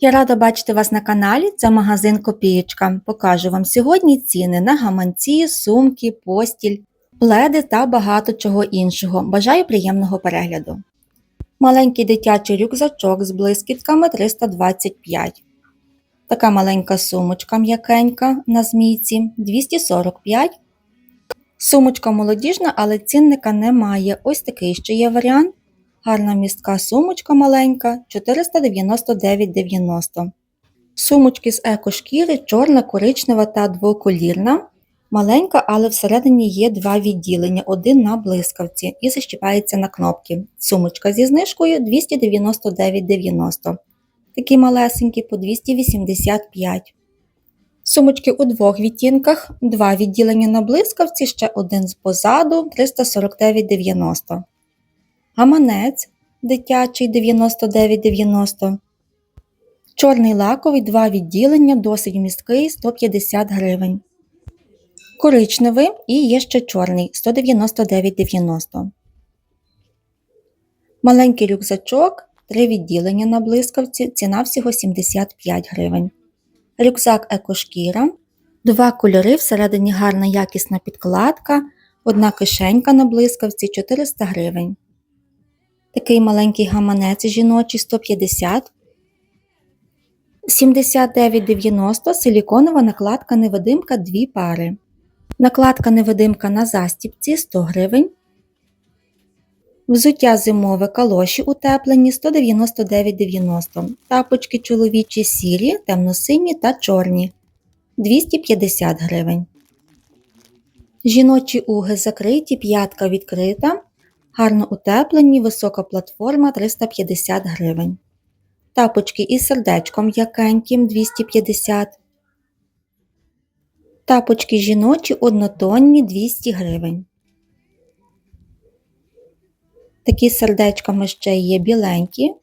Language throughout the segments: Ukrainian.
Я рада бачити вас на каналі. Це магазин Копієчка. Покажу вам сьогодні ціни на гаманці, сумки, постіль, пледи та багато чого іншого. Бажаю приємного перегляду. Маленький дитячий рюкзачок з блискітками 325. Така маленька сумочка м'якенька на змійці 245. Сумочка молодіжна, але цінника немає. Ось такий ще є варіант. Гарна містка сумочка маленька 499,90. Сумочки з екошкіри чорна, коричнева та двоколірна. Маленька, але всередині є два відділення, один на блискавці і защіпається на кнопки. Сумочка зі знижкою 299,90. Такі малесенькі по 285. Сумочки у двох відтінках, два відділення на блискавці, ще один позаду 349,90. Гаманець дитячий 99,90. Чорний лаковий два відділення, досить місткий 150 гривень. Коричневий і є ще чорний 199,90. Маленький рюкзачок, три відділення на блискавці, ціна всього 75 гривень. Рюкзак екошкіра, два кольори, всередині гарна якісна підкладка, одна кишенька на блискавці 400 гривень. Такий маленький гаманець жіночий 150 79,90 силіконова накладка невидимка 2 пари. Накладка невидимка на застіпці 100 гривень. Взуття зимове калоші утеплені 199,90 Тапочки чоловічі сірі, темно-сині та чорні 250 гривень. Жіночі уги закриті, п'ятка відкрита. Гарно утеплені, висока платформа 350 гривень. Тапочки із сердечком якеньким 250 Тапочки жіночі однотонні 200 гривень. Такі з сердечками ще є біленькі.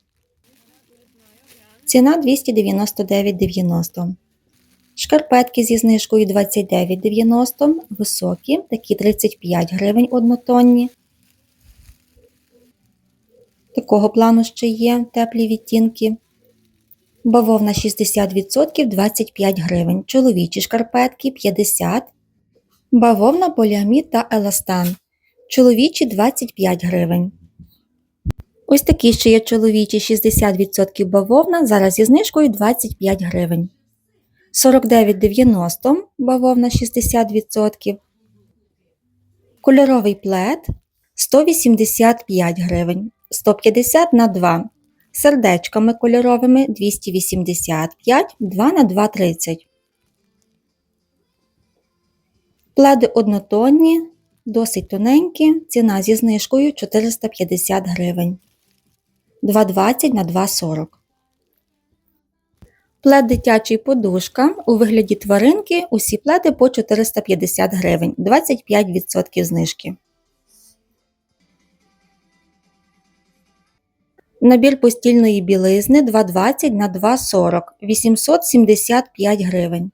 Ціна 299,90. Шкарпетки зі знижкою 29,90, високі, такі 35 гривень однотонні. Такого плану ще є теплі відтінки. Бавовна 60% 25 гривень. Чоловічі шкарпетки 50 Бавовна поліамід та еластан. Чоловічі 25 гривень. Ось такі ще є чоловічі 60% бавовна, зараз зі знижкою 25 гривень. 49,90 бавовна 60%. Кольоровий плед 185 гривень. 150 на 2. Сердечками кольоровими 285, 2 на 2 30. Пледи однотонні, досить тоненькі, ціна зі знижкою 450 гривень. 2,20 на 2,40. Плед дитячий подушка у вигляді тваринки. Усі пледи по 450 гривень, 25% знижки. Набір постільної білизни 2,20 на 2,40 875 гривень.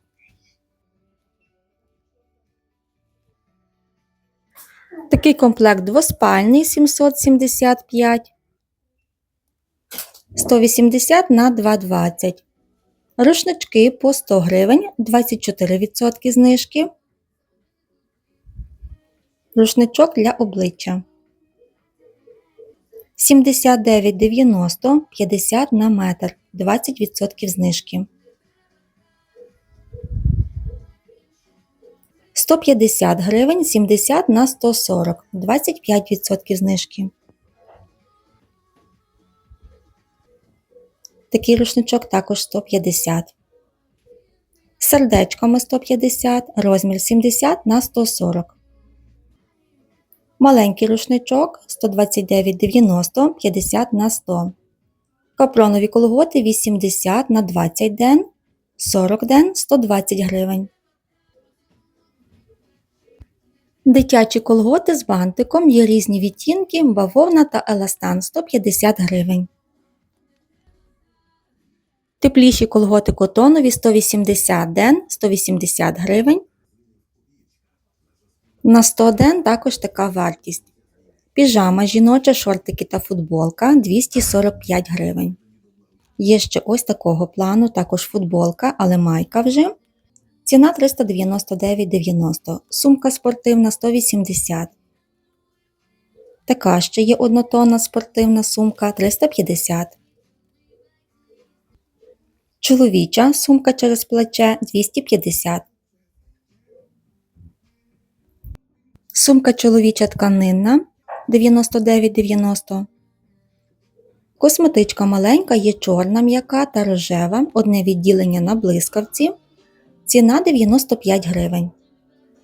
Такий комплект двоспальний 775 180 на 2,20. Рушнички по 100 гривень 24% знижки. Рушничок для обличчя. 79,90 50 на метр 20% знижки. 150 гривень 70 на 140 25% знижки. Такий рушничок також 150. Сердечками 150, розмір 70 на 140. Маленький рушничок 129,90 50 на 100. Капронові колготи 80 на 20 ден, 40 ден 120 гривень. Дитячі колготи з бантиком є різні відтінки, бавовна та еластан 150 гривень. Тепліші колготи котонові 180 ден 180 гривень. На 100 ден також така вартість. Піжама жіноча, шортики та футболка 245 гривень. Є ще ось такого плану, також футболка, але майка вже. Ціна 399,90. Сумка спортивна 180. Така ще є однотонна спортивна сумка 350. Чоловіча сумка через плече 250. Сумка чоловіча тканинна 99,90. Косметичка маленька є чорна м'яка та рожева, одне відділення на блискавці. Ціна 95 гривень.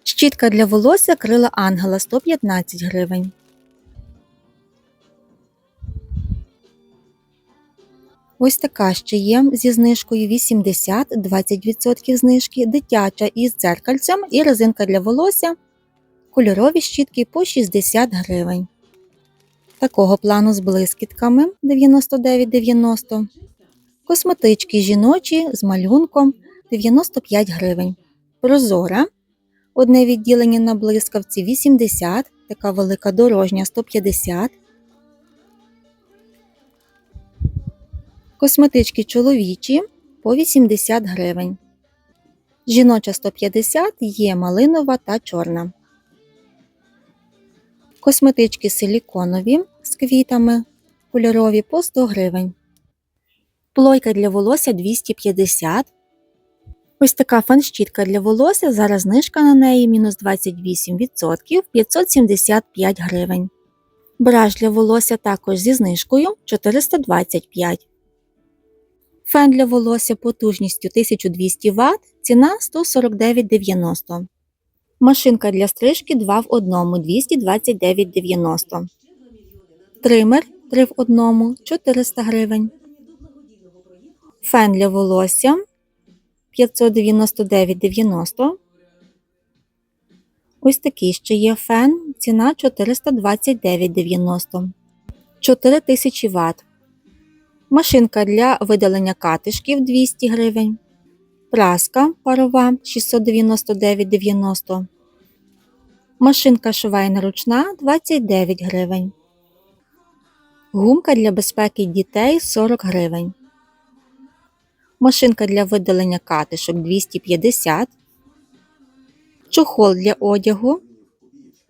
Щітка для волосся крила ангела 115 гривень. Ось така ще є зі знижкою 80-20% знижки, дитяча із дзеркальцем і резинка для волосся. Кольорові щітки по 60 гривень. Такого плану з блискітками 99,90. Косметички жіночі з малюнком 95 гривень. Прозора. Одне відділення на блискавці 80, така велика дорожня 150. Косметички чоловічі по 80 гривень. Жіноча 150 є малинова та чорна. Косметички силіконові з квітами кольорові по 100 гривень. Плойка для волосся 250. Ось така фан-щітка для волосся. Зараз знижка на неї мінус 28% 575 гривень. Браш для волосся також зі знижкою 425 Фен для волосся потужністю 1200 Вт, ціна 149,90. Машинка для стрижки 2 в 1 229,90. Тример 3 в 1 400 гривень. Фен для волосся 599,90. Ось такий ще є фен. Ціна 429,90. 4000 Вт. Машинка для видалення катишків 200 гривень. Праска парова 699,90. Машинка швейна ручна 29 гривень. Гумка для безпеки дітей 40 гривень. Машинка для видалення катишок 250. Чохол для одягу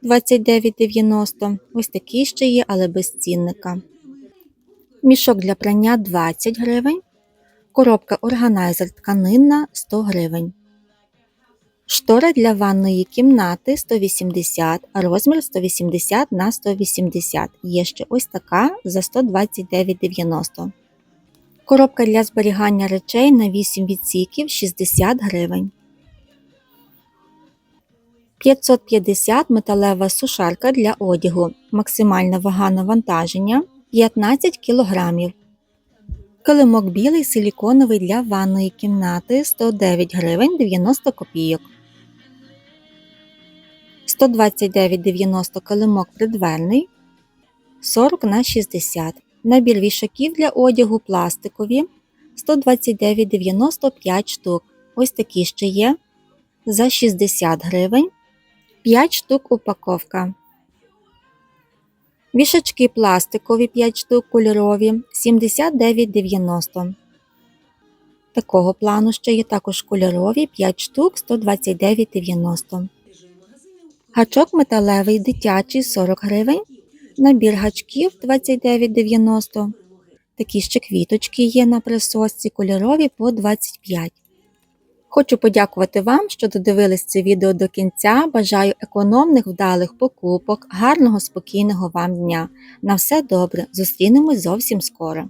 29,90. Ось такий ще є, але без цінника. Мішок для прання 20 гривень. Коробка органайзер тканинна 100 гривень. Штора для ванної кімнати 180, розмір 180 на 180. Є ще ось така за 129,90. Коробка для зберігання речей на 8 відсіків 60 гривень. 550 металева сушарка для одягу. Максимальна вага навантаження 15 кг. Килимок білий силіконовий для ванної кімнати 109 гривень 90 копійок. 129,90 килимок придверний 40 на 60. Набір вішаків для одягу пластикові 129,95 штук. Ось такі ще є. За 60 гривень 5 штук упаковка. Вішачки пластикові 5 штук кольорові 79,90. Такого плану ще є також кольорові 5 штук 129,90. Гачок металевий дитячий 40 гривень. Набір гачків 29,90. Такі ще квіточки є на присосці кольорові по 25. Хочу подякувати вам, що додивились це відео до кінця. Бажаю економних вдалих покупок, гарного спокійного вам дня. На все добре. Зустрінемось зовсім скоро.